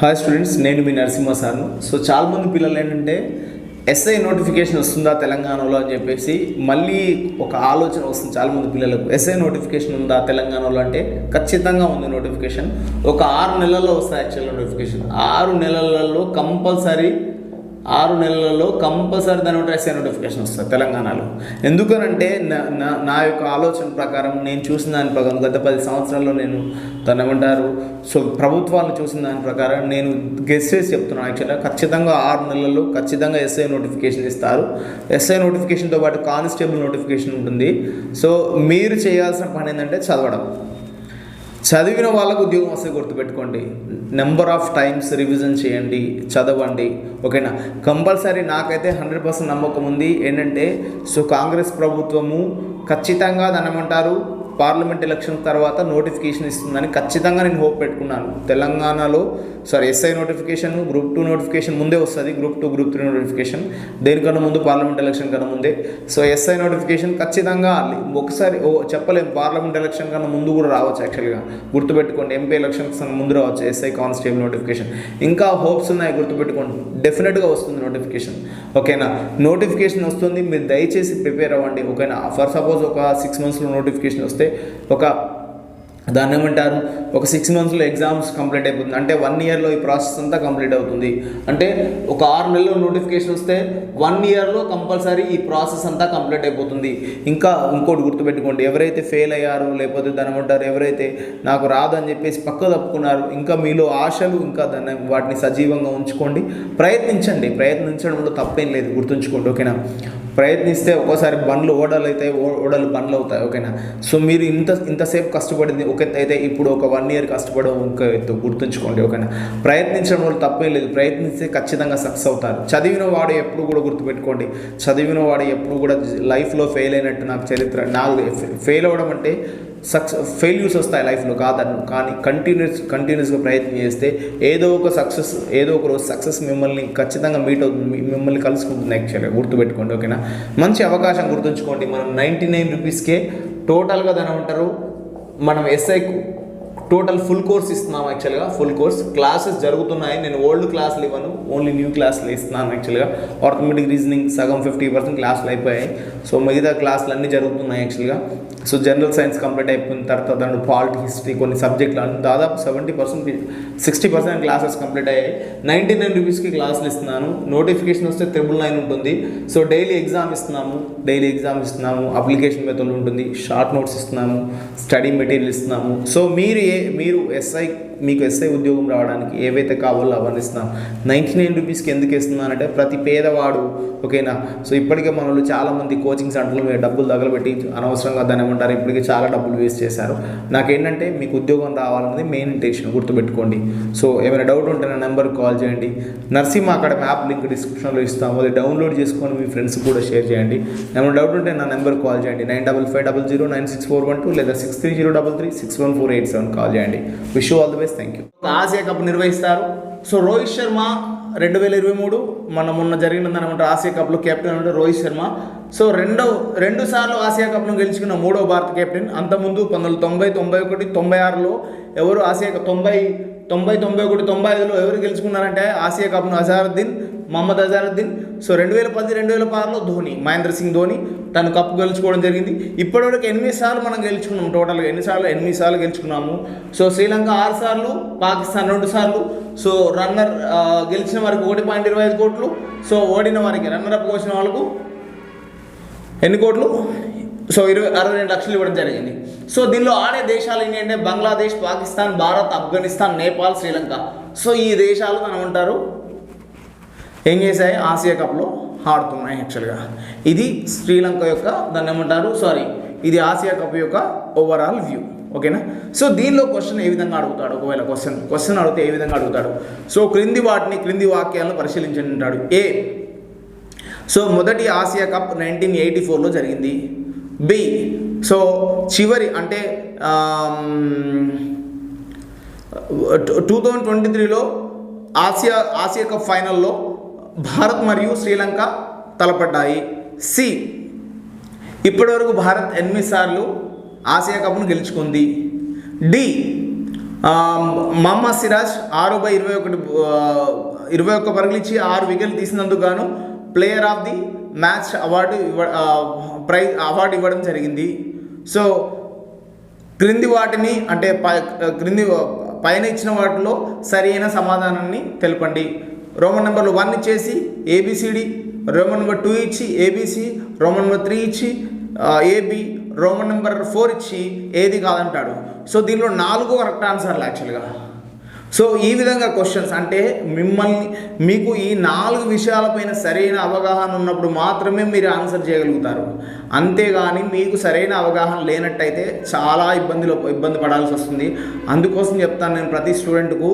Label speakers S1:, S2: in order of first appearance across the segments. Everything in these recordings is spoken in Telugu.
S1: హాయ్ స్టూడెంట్స్ నేను మీ నరసింహ సార్ను సో చాలామంది పిల్లలు ఏంటంటే ఎస్ఐ నోటిఫికేషన్ వస్తుందా తెలంగాణలో అని చెప్పేసి మళ్ళీ ఒక ఆలోచన వస్తుంది చాలామంది పిల్లలకు. ఎస్ఐ నోటిఫికేషన్ ఉందా తెలంగాణలో అంటే ఖచ్చితంగా ఉంది నోటిఫికేషన్ ఒక ఆరు నెలల్లో వస్తాయి యాక్చువల్ నోటిఫికేషన్ ఆరు నెలలలో కంపల్సరీ ఆరు నెలలలో కంపల్సరీ దాని ఒకటి ఎస్ఐ నోటిఫికేషన్ వస్తుంది తెలంగాణలో. ఎందుకనంటే నా నా నా యొక్క ఆలోచన ప్రకారం నేను చూసిన దాని ప్రకారం గత పది సంవత్సరాల్లో నేను దాన్ని ఏమంటారు సో ప్రభుత్వాన్ని చూసిన దాని ప్రకారం నేను గెస్ చేసి చెప్తున్నాను యాక్చువల్గా ఖచ్చితంగా ఆరు నెలల్లో ఖచ్చితంగా ఎస్ఐ నోటిఫికేషన్ ఇస్తారు. ఎస్ఐ నోటిఫికేషన్తో పాటు కానిస్టేబుల్ నోటిఫికేషన్ ఉంటుంది. సో మీరు చేయాల్సిన పని ఏంటంటే చదవడం. చదివిన వాళ్ళకు ఉద్యోగం వస్తే గుర్తుపెట్టుకోండి. నెంబర్ ఆఫ్ టైమ్స్ రివిజన్ చేయండి చదవండి. ఓకేనా? కంపల్సరీ నాకైతే హండ్రెడ్ పర్సెంట్ నమ్మకం ఉంది. ఏంటంటే సో కాంగ్రెస్ ప్రభుత్వము ఖచ్చితంగా దానమంటారు ఏమంటారు? పార్లమెంట్ ఎలక్షన్ తర్వాత నోటిఫికేషన్ ఇస్తుందని ఖచ్చితంగా నేను హోప్ పెట్టుకున్నాను. తెలంగాణలో sorry SI notification group two notification ముందే వస్తుంది. Group two group three notification దేనికన్నా ముందు పార్లమెంట్ ఎలక్షన్ కన్నా ముందే. సో ఎస్ఐ నోటిఫికేషన్ ఖచ్చితంగా ఒకసారి ఓ చెప్పలేము పార్లమెంట్ ఎలక్షన్ కన్నా ముందు కూడా రావచ్చు యాక్చువల్గా గుర్తుపెట్టుకోండి ఎంపీ ఎలక్షన్స్ కన్నా ముందు రావచ్చు ఎస్ఐ కానిస్టేబుల్ నోటిఫికేషన్. ఇంకా హోప్స్ ఉన్నాయి గుర్తుపెట్టుకోండి. డెఫినెట్గా వస్తుంది నోటిఫికేషన్. ఓకేనా? నోటిఫికేషన్ వస్తుంది. మీరు దయచేసి ప్రిపేర్ అవ్వండి. ఓకేనా ఫర్ సపోజ్ ఒక సిక్స్ మంత్స్లో నోటిఫికేషన్ వస్తే ఒక దాన్ని ఏమంటారు? ఒక సిక్స్ మంత్స్లో ఎగ్జామ్స్ కంప్లీట్ అయిపోతుంది. అంటే వన్ ఇయర్లో ఈ ప్రాసెస్ అంతా కంప్లీట్ అవుతుంది. అంటే ఒక ఆరు నెలల్లో నోటిఫికేషన్ వస్తే వన్ ఇయర్లో కంపల్సరీ ఈ ప్రాసెస్ అంతా కంప్లీట్ అయిపోతుంది. ఇంకా ఇంకోటి గుర్తుపెట్టుకోండి. ఎవరైతే ఫెయిల్ అయ్యారో లేకపోతే దాని ఏమంటారు? ఎవరైతే నాకు రాదు అని చెప్పేసి పక్క తప్పుకున్నారు ఇంకా మీలో ఆశలు ఇంకా దాన్ని వాటిని సజీవంగా ఉంచుకోండి. ప్రయత్నించండి. ప్రయత్నించడంలో తప్పేం లేదు. గుర్తుంచుకోండి. ఓకేనా? ప్రయత్నిస్తే ఒక్కోసారి బండ్లు ఓడలు అవుతాయి ఓ- ఓడలు బండ్లు అవుతాయి ఓకేనా? సో మీరు ఇంత ఇంతసేపు కష్టపడింది ఒక అయితే ఇప్పుడు ఒక వన్ ఇయర్ కష్టపడడం ఒక ఎత్తు గుర్తుంచుకోండి ఓకేనా? ప్రయత్నించడం వల్ల తప్పేం లేదు ప్రయత్నిస్తే ఖచ్చితంగా సక్సెస్ అవుతారు. చదివిన వాడు ఎప్పుడు కూడా గుర్తుపెట్టుకోండి చదివిన వాడు ఎప్పుడు కూడా లైఫ్లో ఫెయిల్ అయినట్టు నాకు చరిత్ర నాకు ఫెయిల్ అవ్వడం అంటే సక్సెస్ ఫెయిల్యూర్స్ వస్తాయి లైఫ్లో కాదను కానీ కంటిన్యూస్ కంటిన్యూస్గా ప్రయత్నం చేస్తే ఏదో ఒక సక్సెస్ ఏదో ఒక రోజు సక్సెస్ మిమ్మల్ని ఖచ్చితంగా మీట్ అవుతుంది మిమ్మల్ని కలుసుకుంటుంది యాక్చువల్గా గుర్తుపెట్టుకోండి ఓకేనా మంచి అవకాశం గుర్తుంచుకోండి మనం నైంటీ నైన్ రూపీస్కే టోటల్గా దాని ఉంటారు మనం ఎస్ఐ టోటల్ ఫుల్ కోర్స్ ఇస్తున్నాం యాక్చువల్గా ఫుల్ కోర్స్. క్లాసెస్ జరుగుతున్నాయి. నేను ఓల్డ్ క్లాసులు ఇవ్వను ఓన్లీ న్యూ క్లాసులు ఇస్తున్నాను యాక్చువల్గా. ఆర్థమెటిక్ రీజనింగ్ సగం ఫిఫ్టీ పర్సెంట్ క్లాసులు అయిపోయాయి. సో మిగతా క్లాసులు అన్నీ జరుగుతున్నాయి యాక్చువల్గా. సో జనరల్ సైన్స్ కంప్లీట్ అయిపోయిన తర్వాత దాని పాలిటీ హిస్టరీ కొన్ని సబ్జెక్టులు అంటే దాదాపు seventy percent sixty percent classes complete అయ్యాయి. నైంటీ నైన్ రూపీస్కి క్లాసులు ఇస్తున్నాను. నోటిఫికేషన్ వస్తే త్రిబుల్ నైన్ ఉంటుంది. సో డైలీ ఎగ్జామ్ ఇస్తున్నాము. డైలీ ఎగ్జామ్ ఇస్తున్నాము. అప్లికేషన్ మెథడ్ ఉంటుంది. షార్ట్ నోట్స్ ఇస్తున్నాము. స్టడీ మెటీరియల్ ఇస్తున్నాము. సో మీరు ఏ మీరు ఎస్ఐ మీకు ఎస్ఐ ఉద్యోగం రావడానికి ఏవైతే కావాలో అవన్నీ ఇస్తున్నాం. నైంటీ నైన్ రూపీస్కి ఎందుకు ఇస్తున్నానంటే ప్రతి పేదవాడు ఓకేనా? సో ఇప్పటికే మనలో చాలామంది కోచింగ్ సెంటర్లు మీరు డబ్బులు తగలబెట్టి అనవసరంగా దాన్ని ఏమంటారు? ఇప్పటికే చాలా డబ్బులు వేస్ట్ చేశారు. నాకేంటంటే మీకు ఉద్యోగం రావాలన్నది మెయిన్ ఇంటెన్షన్ గుర్తుపెట్టుకోండి. సో ఏమైనా డౌట్ ఉంటే నా నెంబర్కి కాల్ చేయండి. నర్సింహ అక్కడ యాప్ లింక్ డిస్క్రిప్షన్లో ఇస్తాము అది డౌన్లోడ్ చేసుకొని మీ ఫ్రెండ్స్ కూడా షేర్ చేయండి. ఏమైనా డౌట్ ఉంటే నా నెంబర్కి కాల్ చేయండి. Nine double five double zero nine six four one two లేదా six three zero double three six one four eight seven call చేయండి. Wish all the best. Thank you Asia cup నిర్వహిస్తారు. సో రోహిత్ శర్మ రెండు వేల ఇరవై మూడు మన మొన్న జరిగిన అనమాట ఆసియా కప్లో కెప్టెన్ అంటే రోహిత్ శర్మ. సో రెండో రెండు సార్లు ఆసియా కప్ను గెలుచుకున్న మూడో భారత కెప్టెన్ అంతకుముందు పంతొమ్మిది వందల తొంభై తొంభై ఒకటి తొంభై ఆరులో ఎవరు ఆసియా కప్ తొంభై తొంభై తొంభై ఒకటి తొంభై ఐదులో ఎవరు గెలుచుకున్నారంటే ఆసియా కప్ను అజారుద్దీన్ మహమ్మద్ అజారుద్దీన్. సో రెండు వేల పది రెండు వేల పదహారులో ధోని మహేంద్ర సింగ్ ధోని తను కప్పు గెలుచుకోవడం జరిగింది. ఇప్పటివరకు ఎనిమిది సార్లు మనం గెలుచుకున్నాం టోటల్గా. ఎన్నిసార్లు ఎనిమిది సార్లు గెలుచుకున్నాము. సో శ్రీలంక ఆరు సార్లు పాకిస్తాన్ రెండు సార్లు. సో రన్నర్ గెలిచిన వారికి ఒకటి పాయింట్ ఇరవై ఐదు కోట్లు. సో ఓడిన వారికి రన్నర్ అప్ వచ్చిన వాళ్ళకు ఎన్ని కోట్లు? సో ఇరవై అరవై రెండు లక్షలు ఇవ్వడం జరిగింది. సో దీనిలో ఆడే దేశాలు ఏంటి అంటే బంగ్లాదేశ్ పాకిస్తాన్ భారత్ ఆఫ్ఘనిస్తాన్ నేపాల్ శ్రీలంక. సో ఈ దేశాలు మనం ఉంటారు ఏం చేశాయి ఆసియా కప్లో ఆడుతున్నాయి యాక్చువల్గా ఇది శ్రీలంక యొక్క దాన్ని ఏమంటారు సారీ ఇది ఆసియా కప్ యొక్క ఓవరాల్ వ్యూ ఓకేనా సో దీనిలో క్వశ్చన్ ఏ విధంగా అడుగుతాడు ఒకవేళ క్వశ్చన్ క్వశ్చన్ అడిగితే ఏ విధంగా అడుగుతాడు సో క్రింది వాటిని క్రింది వాక్యాలను పరిశీలించండి అంటాడు ఏ సో మొదటి ఆసియా కప్ నైన్టీన్ ఎయిటీ ఫోర్లో జరిగింది బి సో చివరి అంటే టూ థౌజండ్ ట్వంటీ త్రీలో ఆసియా ఆసియా కప్ ఫైనల్లో భారత్ మరియు శ్రీలంక తలపడ్డాయి. సి. ఇప్పటివరకు భారత్ ఎనిమిది సార్లు ఆసియా కప్ను గెలుచుకుంది. డి. మహమ్మద్ సిరాజ్ ఆరు బై ఇరవై ఒకటి ఇరవై ఒక్క పరుగులిచ్చి ఆరు వికెట్లు తీసినందుకు గాను player of the match award ఇవ్వ ప్రైజ్ అవార్డు ఇవ్వడం జరిగింది. సో క్రింది వాటిని అంటే క్రింది పైన ఇచ్చిన వాటిలో సరైన సమాధానాన్ని తెలపండి. రోమన్ నెంబర్లు వన్ ఇచ్చేసి A B C D Roman number two ఇచ్చి A B C Roman number three ఇచ్చి A B Roman number four ఇచ్చి ఏది కాదంటాడు. సో దీనిలో నాలుగు కరెక్ట్ ఆన్సర్లు యాక్చువల్గా. సో ఈ విధంగా క్వశ్చన్స్ అంటే మిమ్మల్ని మీకు ఈ నాలుగు విషయాలపైన సరైన అవగాహన ఉన్నప్పుడు మాత్రమే మీరు ఆన్సర్ చేయగలుగుతారు. అంతేగాని మీకు సరైన అవగాహన లేనట్టయితే చాలా ఇబ్బందిలో ఇబ్బంది పడాల్సి వస్తుంది. అందుకోసం చెప్తాను నేను ప్రతి స్టూడెంట్కు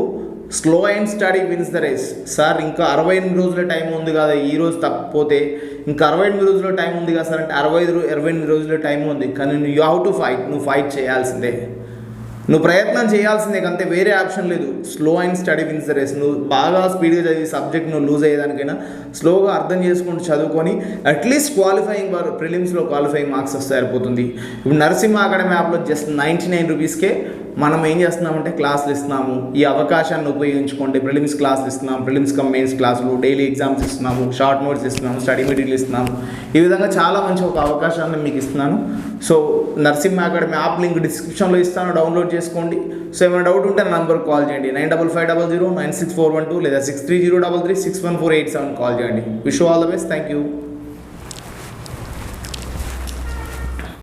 S1: slow and steady wins the race sir ఇంకా అరవై ఎనిమిది రోజుల టైం ఉంది కదా ఈ రోజు తప్పపోతే ఇంకా అరవై ఎనిమిది రోజుల టైం ఉంది కదా సార్ అంటే అరవై ఐదు ఇరవై ఎనిమిది రోజుల టైం ఉంది. కానీ యూ హౌ టు ఫైట్ నువ్వు ఫైట్ చేయాల్సిందే. నువ్వు ప్రయత్నం చేయాల్సిందే అంతే వేరే ఆప్షన్ లేదు. Slow and steady wins the race నువ్వు బాగా స్పీడ్గా చదివి సబ్జెక్ట్ నువ్వు లూజ్ అయ్యేదానికైనా స్లోగా అర్థం చేసుకుంటూ చదువుకొని అట్లీస్ట్ క్వాలిఫైయింగ్ ప్రిలిమ్స్లో క్వాలిఫైయింగ్ మార్క్స్ వస్తే సరిపోతుంది. ఇప్పుడు నరసింహ అకాడమీ యాప్లో జస్ట్ నైంటీ నైన్ రూపీస్కే మనం ఏం చేస్తున్నామంటే క్లాసులు ఇస్తున్నాము. ఈ అవకాశాన్ని ఉపయోగించుకోండి. ప్రిలిమ్స్ క్లాసులు ఇస్తున్నాం ప్రిలిమ్స్ కమ్ మెయిన్స్ క్లాసులు. డైలీ ఎగ్జామ్స్ ఇస్తున్నాము. షార్ట్ నోట్స్ ఇస్తున్నాము. స్టడీ మెటీరియల్ ఇస్తున్నాము. ఈ విధంగా చాలా మంచి ఒక అవకాశాన్ని మీకు ఇస్తున్నాను. So Narsimha academy app link డిస్క్రిప్షన్లో ఇస్తాను. డౌన్లోడ్ చేసుకోండి. సో ఏమైనా డౌట్ ఉంటే నా కాల్ చేయండి. Nine double five double zero nine six four one two లేదా six three zero double three six one four eight seven call చేయండి. Wish all the best. Thank you.